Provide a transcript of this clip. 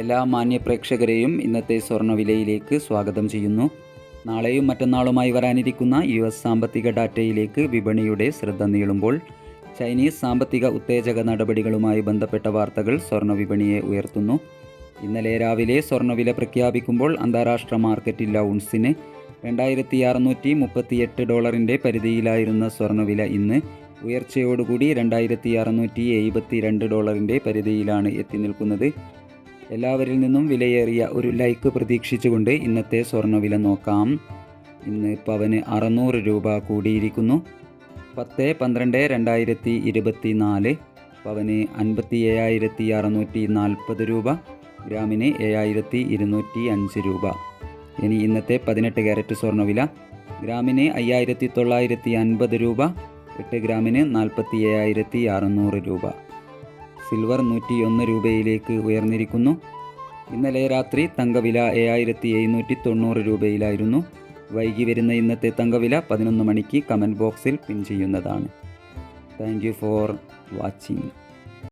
എല്ലാ മാന്യ പ്രേക്ഷകരെയും ഇന്നത്തെ സ്വർണവിലയിലേക്ക് സ്വാഗതം ചെയ്യുന്നു. നാളെയും മറ്റന്നാളുമായി വരാനിരിക്കുന്ന യു എസ് സാമ്പത്തിക ഡാറ്റയിലേക്ക് വിപണിയുടെ ശ്രദ്ധ നീളുമ്പോൾ ചൈനീസ് സാമ്പത്തിക ഉത്തേജക നടപടികളുമായി ബന്ധപ്പെട്ട വാർത്തകൾ സ്വർണ വിപണിയെ ഉയർത്തുന്നു. ഇന്നലെ രാവിലെ സ്വർണവില പ്രഖ്യാപിക്കുമ്പോൾ അന്താരാഷ്ട്ര മാർക്കറ്റിൽ ഔൺസിന് രണ്ടായിരത്തി അറുന്നൂറ്റി മുപ്പത്തിയെട്ട് ഡോളറിന്റെ പരിധിയിലായിരുന്ന സ്വർണവില ഇന്ന് ഉയർച്ചയോടുകൂടി രണ്ടായിരത്തി അറുന്നൂറ്റി എഴുപത്തി രണ്ട് ഡോളറിന്റെ പരിധിയിലാണ് എത്തി നിൽക്കുന്നത്. എല്ലാവരിൽ നിന്നും വിലയേറിയ ഒരു ലൈക്ക് പ്രതീക്ഷിച്ചുകൊണ്ട് ഇന്നത്തെ സ്വർണവില നോക്കാം. ഇന്ന് പവന് അറുന്നൂറ് രൂപ കൂടിയിരിക്കുന്നു. പത്ത് പന്ത്രണ്ട് രണ്ടായിരത്തി ഇരുപത്തി നാല് പവന് അൻപത്തി ഏഴായിരത്തി അറുന്നൂറ്റി നാൽപ്പത് രൂപ ഗ്രാമിന് ഏഴായിരത്തി ഇരുന്നൂറ്റി അഞ്ച് രൂപ. ഇനി ഇന്നത്തെ പതിനെട്ട് ക്യാരറ്റ് സ്വർണവില ഗ്രാമിന് അയ്യായിരത്തി തൊള്ളായിരത്തി അൻപത് രൂപ എട്ട് ഗ്രാമിന് നാൽപ്പത്തി ഏഴായിരത്തി അറുന്നൂറ് രൂപ. സിൽവർ നൂറ്റി ഒന്ന് രൂപയിലേക്ക് ഉയർന്നിരിക്കുന്നു. ഇന്നലെ രാത്രി തങ്കവില ഏഴായിരത്തി എഴുന്നൂറ്റി തൊണ്ണൂറ് രൂപയിലായിരുന്നു. വൈകി വരുന്ന ഇന്നത്തെ തങ്കവില പതിനൊന്ന് മണിക്ക് കമന്റ് ബോക്സിൽ പിൻ ചെയ്യുന്നതാണ്. Thank you for watching.